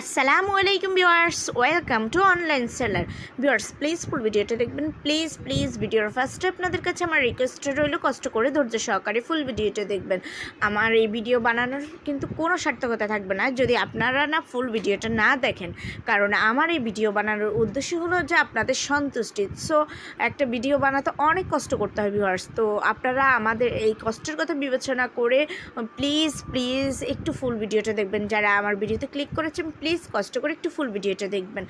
আসসালামু আলাইকুম viewers welcome to online seller viewers please full ভিডিওটা দেখবেন। প্লিজ প্লিজ ভিডিওর ফার্স্টে আপনাদের কাছে আমার রিকোয়েস্ট রইল, কষ্ট করে ধৈর্য সহকারে ফুল ভিডিওটা দেখবেন। আমার এই ভিডিও বানানোর কিন্তু কোনো সার্থকতা থাকবে না, যদি আপনারা না ফুল ভিডিওটা না দেখেন। কারণ আমার এই ভিডিও বানানোর উদ্দেশ্য হলো যে আপনাদের সন্তুষ্টি। সো একটা ভিডিও বানাতে অনেক কষ্ট করতে হয় ভিউয়ার্স তো আপনারা আমাদের এই কষ্টের কথা বিবেচনা করে প্লিজ প্লিজ একটু ফুল ভিডিওটা দেখবেন। যারা আমার ভিডিওতে ক্লিক করেছেন প্লিজ কষ্ট করে একটু ফুল ভিডিওটা দেখবেন।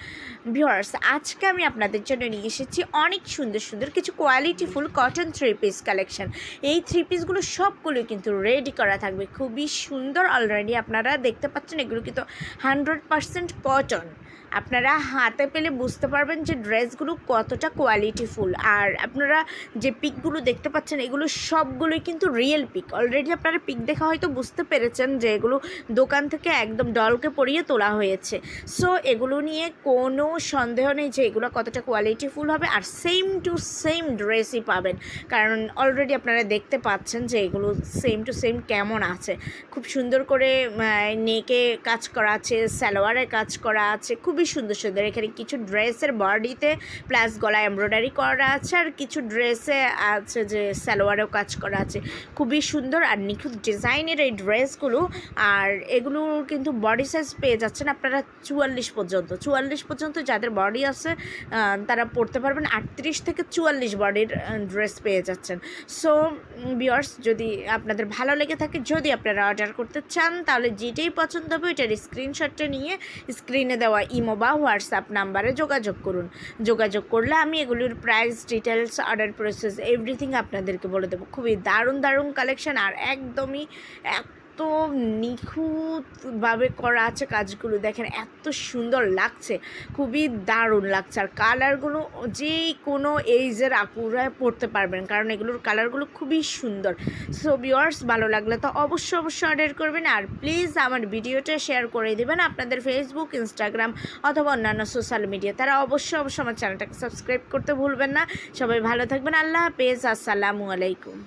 ভিওয়ার্স আজকে আমি আপনাদের জন্য নিয়ে এসেছি অনেক সুন্দর সুন্দর কিছু quality full cotton three piece collection এই থ্রি পিসগুলো সবগুলো কিন্তু রেডি করা থাকবে। খুবই সুন্দর অলরেডি আপনারা দেখতে পাচ্ছেন, এগুলো কিন্তু হান্ড্রেড পারসেন্ট কটন আপনারা হাতে পেলে বুঝতে পারবেন যে ড্রেসগুলো কতটা কোয়ালিটিফুল আর আপনারা যে পিকগুলো দেখতে পাচ্ছেন, এগুলো সবগুলোই কিন্তু রিয়েল পিক অলরেডি আপনারা পিক দেখা হয়তো বুঝতে পেরেছেন যে এগুলো দোকান থেকে একদম ডলকে পরিয়ে তোলা হয়েছে। সো এগুলো নিয়ে কোনো সন্দেহ নেই যে এগুলো কতটা কোয়ালিটিফুল হবে আর সেম টু সেম ড্রেসই পাবেন। কারণ অলরেডি আপনারা দেখতে পাচ্ছেন যে এগুলো সেম টু সেম কেমন আছে। খুব সুন্দর করে নেকে কাজ করা আছে সালোয়ারের কাজ করা আছে, খুবই সুন্দর সুন্দর। এখানে কিছু ড্রেসের বডিতে প্লাস গলায় এমব্রয়ডারি করা আছে আর কিছু ড্রেসে আছে যে সালোয়ারেও কাজ করা আছে। খুবই সুন্দর আর নিখুঁত ডিজাইনের এই ড্রেসগুলো আর এগুলো কিন্তু বডি সাইজ পেয়ে যাচ্ছেন আপনারা চুয়াল্লিশ পর্যন্ত চুয়াল্লিশ পর্যন্ত যাদের বডি আছে তারা পড়তে পারবেন। আটত্রিশ থেকে চুয়াল্লিশ বডির ড্রেস পেয়ে যাচ্ছেন। সো বিয়ার্স যদি আপনাদের ভালো লেগে থাকে, যদি আপনারা অর্ডার করতে চান, তাহলে যেটাই পছন্দ হবে, ওইটার স্ক্রিনশটটা নিয়ে স্ক্রিনে দেওয়া ইমো বা হোয়াটসঅ্যাপ নাম্বারে যোগাযোগ করুন। যোগাযোগ করলে আমি এগুলির price details order process everything আপনাদেরকে বলে দেবো। খুবই দারুণ দারুণ কালেকশন আর একদমই এত নিখুঁতভাবে করা আছে কাজগুলো। দেখেন, এত সুন্দর লাগছে। খুবই দারুণ লাগছে। আর কালারগুলো যে কোনো এইজের আপুরা পড়তে পারবেন, কারণ এগুলোর কালারগুলো খুবই সুন্দর। সো ভিওয়ার্স ভালো লাগলে তো অবশ্যই অবশ্যই অর্ডার করবেন। আর প্লিজ আমার ভিডিওটা শেয়ার করে দেবেন আপনাদের ফেসবুক ইনস্টাগ্রাম অথবা অন্যান্য সোশ্যাল মিডিয়া তারা অবশ্যই অবশ্যই আমার চ্যানেলটাকে সাবস্ক্রাইব করতে ভুলবেন না। সবাই ভালো থাকবেন। আল্লাহ হাফেজ। আসসালামু আলাইকুম।